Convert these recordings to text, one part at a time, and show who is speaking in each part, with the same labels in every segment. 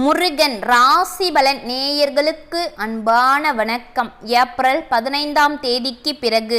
Speaker 1: முருகன் ராசிபலன் நேயர்களுக்கு அன்பான வணக்கம். ஏப்ரல் பதினைந்தாம் தேதிக்கு பிறகு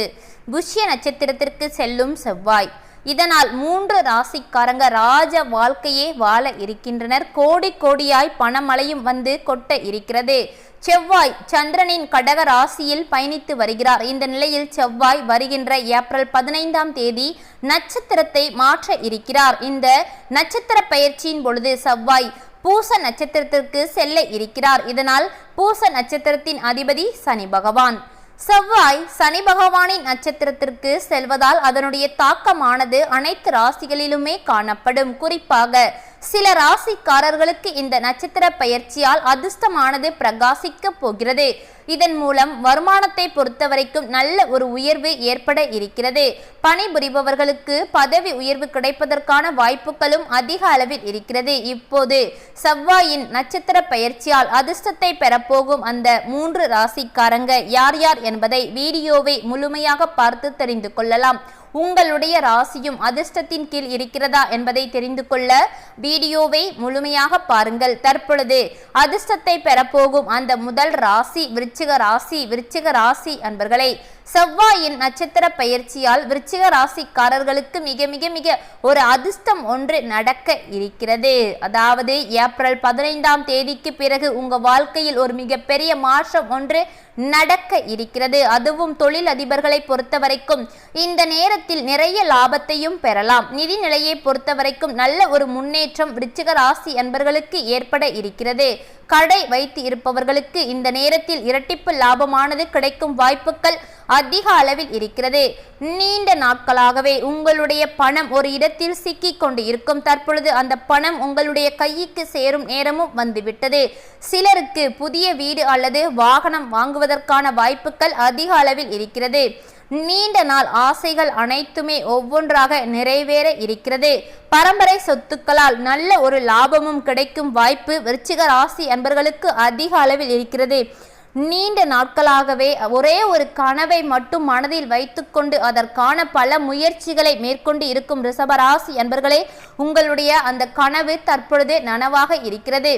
Speaker 1: புஷ்ய நட்சத்திரத்திற்கு செல்லும் செவ்வாய். இதனால் மூன்று ராசிக்காரங்க ராஜ வாழ்க்கையே வாழ இருக்கின்றனர். கோடி கோடியாய் பணமழையும் வந்து கொட்ட இருக்கிறது. செவ்வாய் சந்திரனின் கடக ராசியில் பயணித்து வருகிறார். இந்த நிலையில் செவ்வாய் வருகின்ற ஏப்ரல் பதினைந்தாம் தேதி நட்சத்திரத்தை மாற்ற இருக்கிறார். இந்த நட்சத்திர பயிற்சியின் பொழுது செவ்வாய் பூச நட்சத்திரத்திற்கு செல்ல இருக்கிறார். இதனால் பூச நட்சத்திரத்தின் அதிபதி சனி பகவான். செவ்வாய் சனி பகவானின் நட்சத்திரத்திற்கு செல்வதால் அதனுடைய தாக்கமானது அனைத்து ராசிகளிலுமே காணப்படும். குறிப்பாக சில ராசிக்காரர்களுக்கு இந்த நட்சத்திர பயிற்சியால் அதிர்ஷ்டமானது பிரகாசிக்க போகிறது. இதன் மூலம் வருமானத்தை பொறுத்தவரைக்கும் நல்ல ஒரு உயர்வு ஏற்பட இருக்கிறது. பணிபுரிபவர்களுக்கு பதவி உயர்வு கிடைப்பதற்கான வாய்ப்புகளும் அதிக அளவில் இருக்கிறது. இப்போது செவ்வாயின் நட்சத்திர பயிற்சியால் அதிர்ஷ்டத்தை பெறப்போகும் அந்த மூன்று ராசிக்காரங்க யார் யார் என்பதை வீடியோவை முழுமையாக பார்த்து தெரிந்து கொள்ளலாம். உங்களுடைய ராசியும் அதிர்ஷ்டத்தின் கீழ் இருக்கிறதா என்பதை தெரிந்து கொள்ள வீடியோவை முழுமையாக பாருங்கள். தற்பொழுது அதிர்ஷ்டத்தை பெறப்போகும் அந்த முதல் ராசி விருச்சிக ராசி விருச்சிக ராசி அன்பர்களை செவ்வாயின் நட்சத்திர பயிற்சியால் விருச்சிக ராசிக்காரர்களுக்கு மிக மிக மிக ஒரு அதிர்ஷ்டம் ஒன்று நடக்க இருக்கிறது. அதாவது ஏப்ரல் பதினைந்தாம் தேதிக்கு பிறகு உங்க வாழ்க்கையில் ஒரு மிகப்பெரிய மாற்றம் ஒன்று நடக்க இருக்கிறது. அதுவும் தொழில் அதிபர்களை பொறுத்தவரைக்கும் இந்த நேரத்தில் நிறைய லாபத்தையும் பெறலாம். நிதி நிலையை பொறுத்தவரைக்கும் நல்ல ஒரு முன்னேற்றம் விருச்சிக ராசி என்பர்களுக்கு ஏற்பட இருக்கிறது. கடை வைத்து இருப்பவர்களுக்கு இந்த நேரத்தில் இரட்டிப்பு லாபமானது கிடைக்கும் வாய்ப்புகள் அதிக அளவில் இருக்கிறது. நீண்ட நாட்களாகவே உங்களுடைய பணம் ஒரு இடத்தில் சிக்கிக் கொண்டு இருக்கும் தற்பொழுது அந்த பணம் உங்களுடைய கைக்கு சேரும் நேரமும் வந்துவிட்டது. சிலருக்கு புதிய வீடு அல்லது வாகனம் வாங்குவதற்கான வாய்ப்புகள் அதிக அளவில் இருக்கிறது. நீண்ட நாள் ஆசைகள் அனைத்துமே ஒவ்வொன்றாக நிறைவேற இருக்கிறது. பரம்பரை சொத்துக்களால் நல்ல ஒரு லாபமும் கிடைக்கும் வாய்ப்பு விருச்சிக ராசி அன்பர்களுக்கு அதிக அளவில் இருக்கிறது. நீண்ட நாட்களாகவே ஒரே ஒரு கனவை மட்டும் மனதில் வைத்துக்கொண்டு அதற்கான பல முயற்சிகளை மேற்கொண்டு இருக்கும் ரிஷபராசி என்பர்களே உங்களுடைய அந்த கனவு தற்பொழுது நனவாக இருக்கிறது.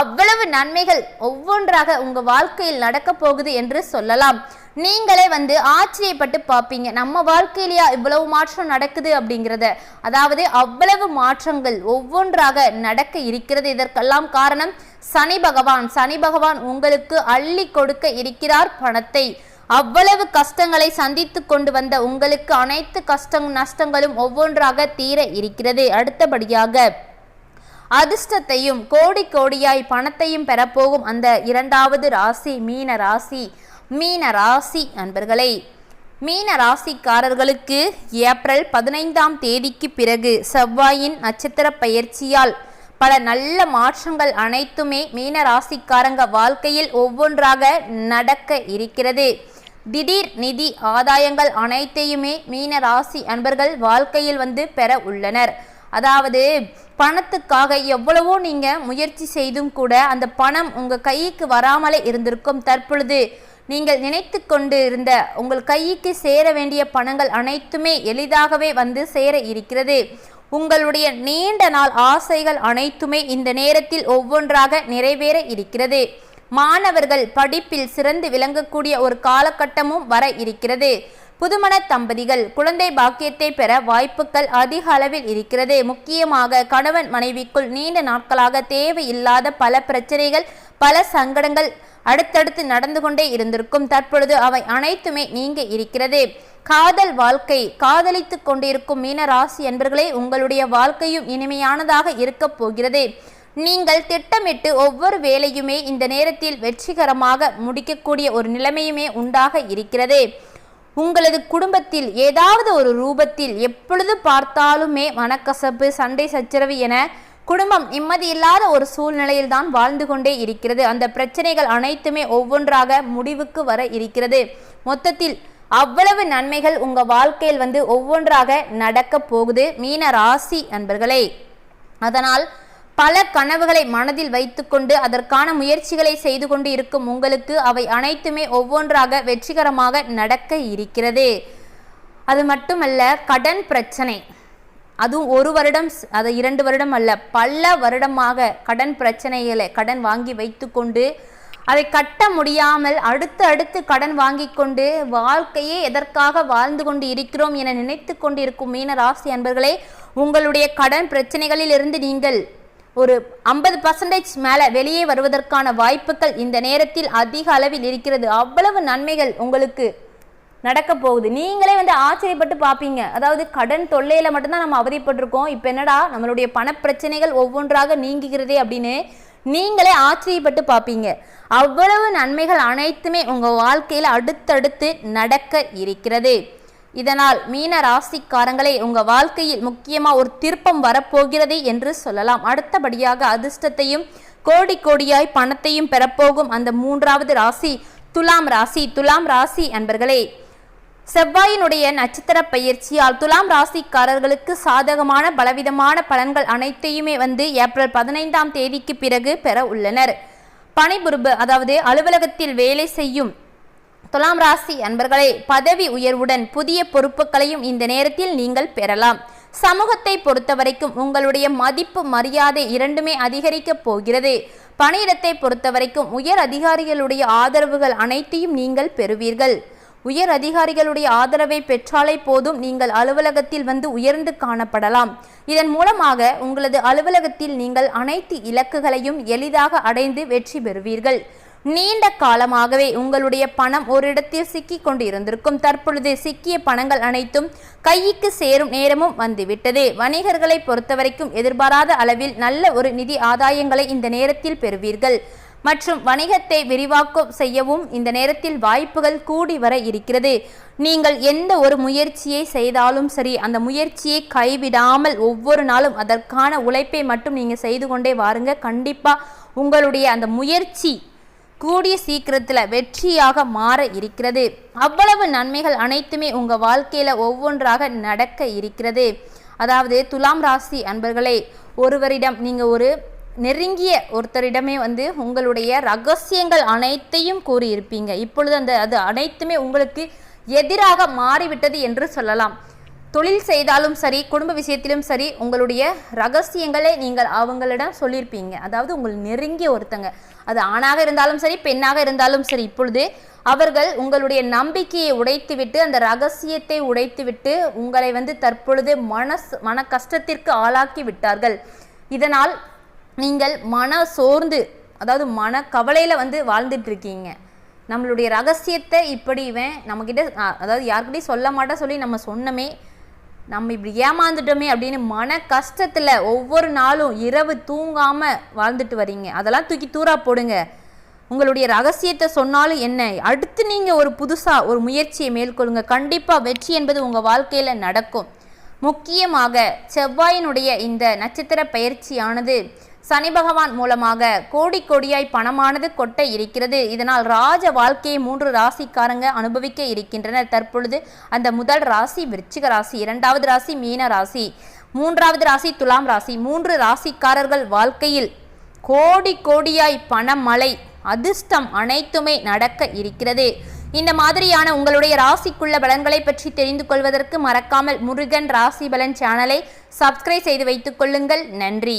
Speaker 1: அவ்வளவு நன்மைகள் ஒவ்வொன்றாக உங்கள் வாழ்க்கையில் நடக்கப் போகுது என்று சொல்லலாம். நீங்களே வந்து ஆச்சரியப்பட்டு பார்ப்பீங்க. நம்ம வாழ்க்கையிலேயா இவ்வளவு மாற்றம் நடக்குது அப்படிங்கிறத. அதாவது அவ்வளவு மாற்றங்கள் ஒவ்வொன்றாக நடக்க இருக்கிறது. இதற்கெல்லாம் காரணம் சனி பகவான். சனி பகவான் உங்களுக்கு அள்ளி கொடுக்க இருக்கிறார் பணத்தை. அவ்வளவு கஷ்டங்களை சந்தித்து கொண்டு வந்த உங்களுக்கு அனைத்து கஷ்டம் நஷ்டங்களும் ஒவ்வொன்றாக தீர இருக்கிறது. அடுத்தபடியாக அதிர்ஷ்டத்தையும் கோடி கோடியாய் பணத்தையும் பெறப்போகும் அந்த இரண்டாவது ராசி மீன ராசி. மீன ராசி நண்பர்களே மீன ராசிக்காரர்களுக்கு ஏப்ரல் பதினைந்தாம் தேதிக்கு பிறகு செவ்வாயின் நட்சத்திர பயிற்சியால் பல நல்ல மாற்றங்கள் அனைத்துமே மீன ராசிக்காரங்க வாழ்க்கையில் ஒவ்வொன்றாக நடக்க இருக்கிறது. திடீர் நிதி ஆதாயங்கள் அனைத்தையுமே மீன ராசி அன்பர்கள் வாழ்க்கையில் வந்து பெற உள்ளனர். அதாவது பணத்துக்காக எவ்வளவோ நீங்கள் முயற்சி செய்தும் கூட அந்த பணம் உங்கள் கைக்கு வராமலே இருந்திருக்கும். தற்பொழுது நீங்கள் நினைத்து கொண்டு இருந்த உங்கள் கைக்கு சேர வேண்டிய பணங்கள் அனைத்துமே எளிதாகவே வந்து சேர இருக்கிறது. உங்களுடைய நீண்ட நாள் ஆசைகள் அனைத்துமே இந்த நேரத்தில் ஒவ்வொன்றாக நிறைவேற இருக்கிறது. மாணவர்கள் படிப்பில் சிறந்து விளங்கக்கூடிய ஒரு காலகட்டமும் வர இருக்கிறது. புதுமண தம்பதிகள் குழந்தை பாக்கியத்தை பெற வாய்ப்புகள் அதிக அளவில் இருக்கிறது. முக்கியமாக கணவன் மனைவிக்குள் நீண்ட நாட்களாக தேவையில்லாத பல பிரச்சனைகள் பல சங்கடங்கள் அடுத்தடுத்து நடந்து கொண்டே இருந்திருக்கும். தற்பொழுது அவை அனைத்துமே நீங்க இருக்கிறது. காதல் வாழ்க்கை காதலித்து கொண்டிருக்கும் மீன ராசி என்பர்களே உங்களுடைய வாழ்க்கையும் இனிமையானதாக இருக்கப் போகிறது. நீங்கள் திட்டமிட்டு ஒவ்வொரு வேலையுமே இந்த நேரத்தில் வெற்றிகரமாக முடிக்கக்கூடிய ஒரு நிலைமையுமே உண்டாக இருக்கிறது. உங்களது குடும்பத்தில் ஏதாவது ஒரு ரூபத்தில் எப்பொழுது பார்த்தாலுமே மனக்கசப்பு சண்டை சச்சரவு என குடும்பம் நிம்மதியில்லாத ஒரு சூழ்நிலையில் தான் வாழ்ந்து கொண்டே இருக்கிறது. அந்த பிரச்சனைகள் அனைத்துமே ஒவ்வொன்றாக முடிவுக்கு வர இருக்கிறது. மொத்தத்தில் அவ்வளவு நன்மைகள் உங்க வாழ்க்கையில் வந்து ஒவ்வொன்றாக நடக்க போகுது. மீன ராசி நண்பர்களே அதனால் பல கனவுகளை மனதில் வைத்துக்கொண்டு அதற்கான முயற்சிகளை செய்து கொண்டு இருக்கும் உங்களுக்கு அவை அனைத்துமே ஒவ்வொன்றாக வெற்றிகரமாக நடக்க இருக்கிறது. அது மட்டுமல்ல கடன் பிரச்சனை. அதுவும் ஒரு வருடம் அது இரண்டு வருடம் அல்ல பல வருடமாக கடன் பிரச்சனைகளை கடன் வாங்கி வைத்துக்கொண்டு அதை கட்ட முடியாமல் அடுத்து அடுத்து கடன் வாங்கி கொண்டு வாழ்க்கையே எதற்காக வாழ்ந்து கொண்டு இருக்கிறோம் என நினைத்து கொண்டிருக்கும் மீன ராசி அன்பர்களே உங்களுடைய கடன் பிரச்சனைகளிலிருந்து நீங்கள் ஒரு ஐம்பது பர்சன்டேஜ் மேலே வெளியே வருவதற்கான வாய்ப்புகள் இந்த நேரத்தில் அதிக அளவில் இருக்கிறது. அவ்வளவு நன்மைகள் உங்களுக்கு நடக்க போகுது. நீங்களே வந்து ஆச்சரியப்பட்டு பார்ப்பீங்க. அதாவது கடன் தொல்லையில் மட்டும்தான் நம்ம அவதிப்பட்டிருக்கோம். இப்போ என்னடா நம்மளுடைய பணப்பிரச்சனைகள் ஒவ்வொன்றாக நீங்குகிறதே அப்படின்னு நீங்களே ஆச்சரியப்பட்டு பார்ப்பீங்க. அவ்வளவு நன்மைகள் அனைத்துமே உங்கள் வாழ்க்கையில் அடுத்தடுத்து நடக்க இருக்கிறது. இதனால் மீன ராசிக்காரங்களே உங்க வாழ்க்கையில் முக்கியமா ஒரு திருப்பம் வரப்போகிறது என்று சொல்லலாம். அடுத்தபடியாக அதிர்ஷ்டத்தையும் கோடி கோடியாய் பணத்தையும் பெறப்போகும் அந்த மூன்றாவது ராசி துலாம் ராசி. துலாம் ராசி அன்பர்களே செவ்வாயினுடைய நட்சத்திர பயிற்சியால் துலாம் ராசிக்காரர்களுக்கு சாதகமான பலவிதமான பலன்கள் அனைத்தையுமே வந்து ஏப்ரல் பதினைந்தாம் தேதிக்கு பிறகு பெற உள்ளனர். பணிபுரிபு அதாவது அலுவலகத்தில் வேலை செய்யும் துலாம் ராசி அன்பர்களே பதவி உயர்வுடன் புதிய பொறுப்புகளையும் இந்த நேரத்தில் நீங்கள் பெறலாம். சமூகத்தை பொறுத்தவரைக்கும் உங்களுடைய மதிப்பு மரியாதை இரண்டுமே அதிகரிக்கப் போகிறது. பணியிடத்தை பொறுத்தவரைக்கும் உயர் அதிகாரிகளுடைய ஆதரவுகள் அனைத்தையும் நீங்கள் பெறுவீர்கள். உயர் அதிகாரிகளுடைய ஆதரவை பெற்றாலே போதும் நீங்கள் அலுவலகத்தில் வந்து உயர்ந்து காணப்படலாம். இதன் மூலமாக உங்களது அலுவலகத்தில் நீங்கள் அனைத்து இலக்குகளையும் எளிதாக அடைந்து வெற்றி பெறுவீர்கள். நீண்ட காலமாகவே உங்களுடைய பணம் ஒரு இடத்தில் சிக்கிக் கொண்டு இருந்திருக்கும் தற்பொழுது சிக்கிய பணங்கள் அனைத்தும் கைக்கு சேரும் நேரமும் வந்துவிட்டது. வணிகர்களை பொறுத்தவரைக்கும் எதிர்பாராத அளவில் நல்ல ஒரு நிதி ஆதாயங்களை இந்த நேரத்தில் பெறுவீர்கள். மற்றும் வணிகத்தை விரிவாக்கம் செய்யவும் இந்த நேரத்தில் வாய்ப்புகள் கூடி வர இருக்கிறது. நீங்கள் எந்த ஒரு முயற்சியை செய்தாலும் சரி அந்த முயற்சியை கைவிடாமல் ஒவ்வொரு நாளும் அதற்கான உழைப்பை மட்டும் நீங்கள் செய்து கொண்டே வாருங்க. கண்டிப்பாக உங்களுடைய அந்த முயற்சி கூடிய சீக்கிரத்தில் வெற்றியாக மாற இருக்கிறது. அவ்வளவு நன்மைகள் அனைத்துமே உங்கள் வாழ்க்கையில் ஒவ்வொன்றாக நடக்க இருக்கிறது. அதாவது துலாம் ராசி அன்பர்களே ஒருவரிடம் நீங்கள் ஒரு நெருங்கிய ஒருத்தரிடமே வந்து உங்களுடைய ரகசியங்கள் அனைத்தையும் கூறியிருப்பீங்க. இப்பொழுது அந்த அது அனைத்துமே உங்களுக்கு எதிராக மாறிவிட்டது என்று சொல்லலாம். தொழில் செய்தாலும் சரி குடும்ப விஷயத்திலும் சரி உங்களுடைய ரகசியங்களை நீங்கள் அவங்களிடம் சொல்லியிருப்பீங்க. அதாவது உங்கள் நெருங்கிய ஒருத்தங்க. அது ஆணாக இருந்தாலும் சரி பெண்ணாக இருந்தாலும் சரி இப்பொழுது அவர்கள் உங்களுடைய நம்பிக்கையை உடைத்துவிட்டு அந்த ரகசியத்தை உடைத்துவிட்டு உங்களை வந்து தற்பொழுது மனஸ் மன கஷ்டத்திற்கு ஆளாக்கி விட்டார்கள். இதனால் நீங்கள் மன சோர்ந்து அதாவது மன கவலையில் வந்து வாழ்ந்துட்டு இருக்கீங்க நம்மளுடைய ரகசியத்தை இப்படி இவன் நம்மக்கிட்ட அதாவது யாருக்கிட்டையும் சொல்ல மாட்டேன் சொல்லி நம்ம சொன்னமே நம்ம இப்படி ஏமாந்துட்டோமே அப்படின்னு மன கஷ்டத்தில் ஒவ்வொரு நாளும் இரவு தூங்காமல் வாழ்ந்துட்டு வரீங்க. அதெல்லாம் தூக்கி தூரா போடுங்க. உங்களுடைய ரகசியத்தை சொன்னாலும் என்ன? அடுத்து நீங்கள் ஒரு புதுசாக ஒரு முயற்சியை மேற்கொள்ளுங்க. கண்டிப்பாக வெற்றி என்பது உங்கள் வாழ்க்கையில் நடக்கும். முக்கியமாக செவ்வாயினுடைய இந்த நட்சத்திர பயிற்சியானது சனி பகவான் மூலமாக கோடி கோடியாய் பணமானது கொட்ட இருக்கிறது. இதனால் ராஜ வாழ்க்கையை மூன்று ராசிக்காரங்க அனுபவிக்க இருக்கின்றனர். தற்பொழுது அந்த முதல் ராசி விருச்சிக ராசி இரண்டாவது ராசி மீன ராசி மூன்றாவது ராசி துலாம் ராசி. மூன்று ராசிக்காரர்கள் வாழ்க்கையில் கோடி கோடியாய் பணமழை அதிர்ஷ்டம் அனைத்துமே நடக்க இருக்கிறது. இந்த மாதிரியான உங்களுடைய ராசிக்குள்ள பலன்களை பற்றி தெரிந்து கொள்வதற்கு மறக்காமல் முருகன் ராசி பலன் சேனலை சப்ஸ்கிரைப் செய்து வைத்துக் கொள்ளுங்கள். நன்றி.